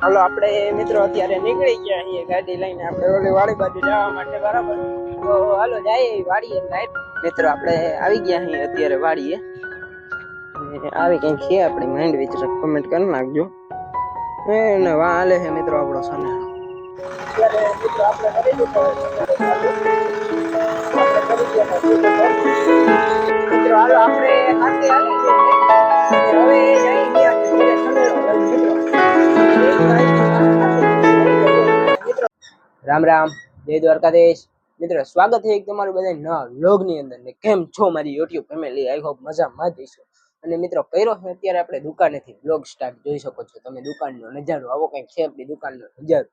હાલો આપણે મિત્રો અત્યારે નીકળી ગયા છીએ ગાડી લઈને આપણે ઓલી વાડી બાજુ જવા માટે બરાબર તો હાલો જઈએ વાડીએ લાઈટ મિત્રો આપણે આવી ગયા છીએ અત્યારે વાડીએ ને આવી કંઈક છે આપણી માઇન્ડ વિચ કમેન્ટ કરી નાખજો એને વા હાલે છે મિત્રો આપણો સનેડો અત્યારે મિત્રો આપણે કરી દીધો મિત્રો હાલો આપણે સાથે હાલી રામ રામ, જય દ્વારકાધીશ. મિત્રો, સ્વાગત છે તમારું બધા નવા vlog ની અંદર ને કેમ છો મારી યુટ્યુબ ફેમિલી આઈ હોપ મજામાં જ હશો. અને મિત્રો, કર્યો છે અત્યારે આપણે દુકાનેથી vlog સ્ટાર્ટ જોઈ શકો છો. તમે દુકાનનો નજારો, આવો કંઈક છે આપણી દુકાનનો નજારો.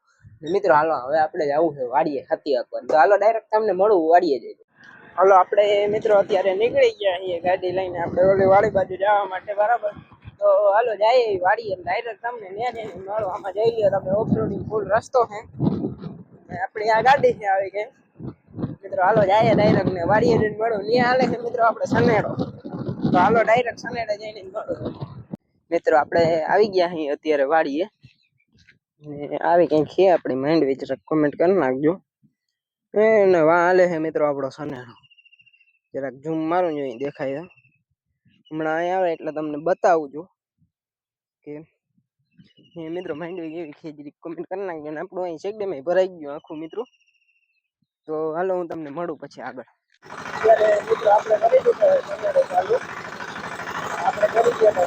ને મિત્રો, હાલો, હવે આપણે જવું છે, વાડીએ હાથી આપવા. તો હાલો ડાયરેક્ટ તમને મળું વાડીએ જઈએ હાલો, આપણે મિત્રો અત્યારે નીકળી ગયા છીએ ગાડી લઈને. આપણે ઓલી વાડી બાજુ જવા માટે, બરાબર? તો હાલો, જાય વાડીએ. ડાયરેક્ટ તમને ન્યા મળો. આમાં જઈ લ્યો તમે. ઓફરોડિંગ ફૂલ રસ્તો છે. ને આપણી આ ગાડી છે આવી કે મિત્રો, હાલો જાય ડાયરેક્ટ ને વાડીએ જઈને મળો. ત્યાં હાલે છે મિત્રો આપણે સનેડો તો હાલો ડાયરેક્ટ સનેડે જઈને મળો. મિત્રો, આપણે આવી ગયા અહીં અત્યારે વાડીએ. ને આવી કંઈક છે આપણી માઇન્ડ જરાક કમેન્ટ કરી નાખજો. એને વા હાલે મિત્રો આપણો સનેડો જરાક ઝૂમ મારું જોઈએ દેખાય હમણાં અહીં આવે એટલે તમને બતાવું છું. કે એ મિત્રો માઇન્ડ એવી ખેજરી કોમેન્ટ કરી નાખજો ને આપણું અહીં ચેકડેમ ભરાઈ ગયું આખું મિત્રો. તો હાલો હું તમને મળું પછી આગળ. આપણે કરી દીધો આપણે કરી ગયા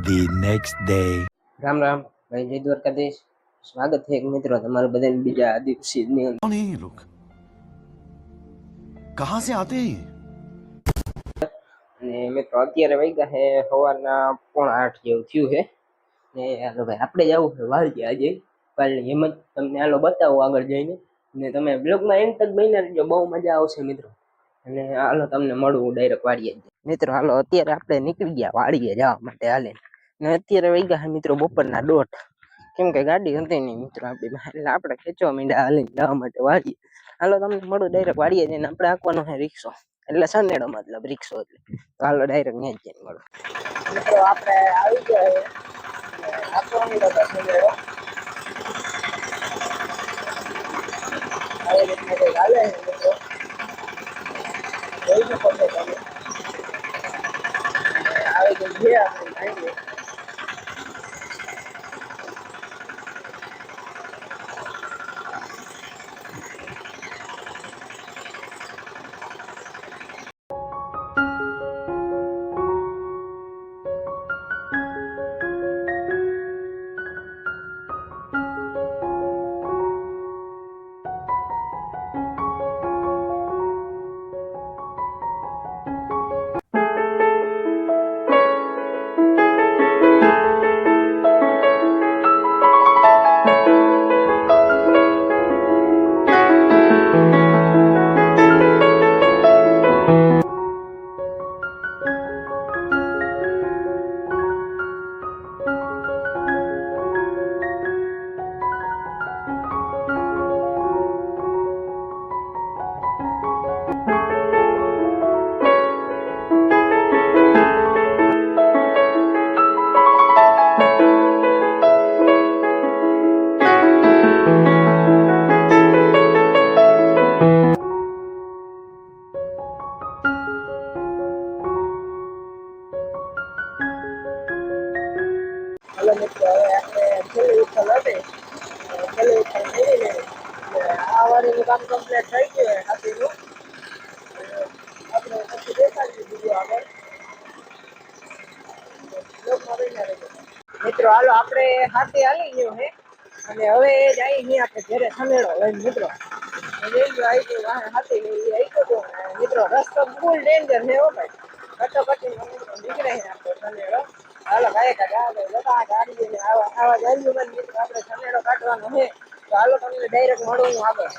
The next day. Ram Ram ભાઈ જય દ્વારકાધીશ સ્વાગત છે મિત્રો તમારું બધાને બીજા આદિવાસી ની અંદર કોણ હે લોગ કહાં સે આતે હે અને મિત્રો અત્યારે વાગ્યા હે સવારના પોણા આઠ જેવું થયું છે ને હાલો ભાઈ આપણે જવું છે વાળજી આજે વાળજી એમ જ તમને હાલો બતાવું આગળ જઈને ને તમે બ્લોગમાં એમ તક મહિના જો બહુ મજા આવશે મિત્રો અને હાલો તમને મળવું ડાયરેક્ટ વાડીએ મિત્રો, હાલો, અત્યારે આપણે નીકળી ગયા વાડીએ જવા માટે હાલે. ને અત્યારે વહી ગયા મિત્રો બપોરના દોઢ. કેમ કે ગાડી હતી નહીં મિત્રો આપણી એટલે આપણે ખેંચવા માંડ્યા હાલીને જવા માટે વાડીએ. હાલો, તમને મળું ડાયરેક્ટ વાડીએ જઈને. આપણે આંકવાનો છે રિક્ષો. એટલે સનેડો મતલબ રિક્ષો એટલે. તો હાલો ડાયરેક્ટ ત્યાં જ જઈને મળો. મિત્રો, આપણે આવી ગયા રીતના કંઈક હાલે મિત્રો જોઈ શકો છો તમે અને આવી ગઈ છે આપણી કમ્પ્લીટ થઈ ગયું છે હાથીનું અ, આપણે પછી દેખાડીએ બીજું આગળ બ્લોગમાં બન્યા રહેજો. મિત્રો હાલો આપણે હાથી હાલી ગયું હે અને હવે જઈએ છીએ આપણે ઘરે સનેડો લઈને મિત્રો લઈ ગયો આવી ગયું વાહન હાથી લઈ આવી ગયો અને મિત્રો રસ્તો ફૂલ ડેન્જર છે હો ભાઈ કટોકટી મિત્રો નીકળે છે આપણે સનેડો હાલો, ભાઈ કાકા ગાડી આવા આવા સનેડો કાઢવાનો છે. તો હાલો, તમને ડાયરેક્ટ મળું, હું આગળ.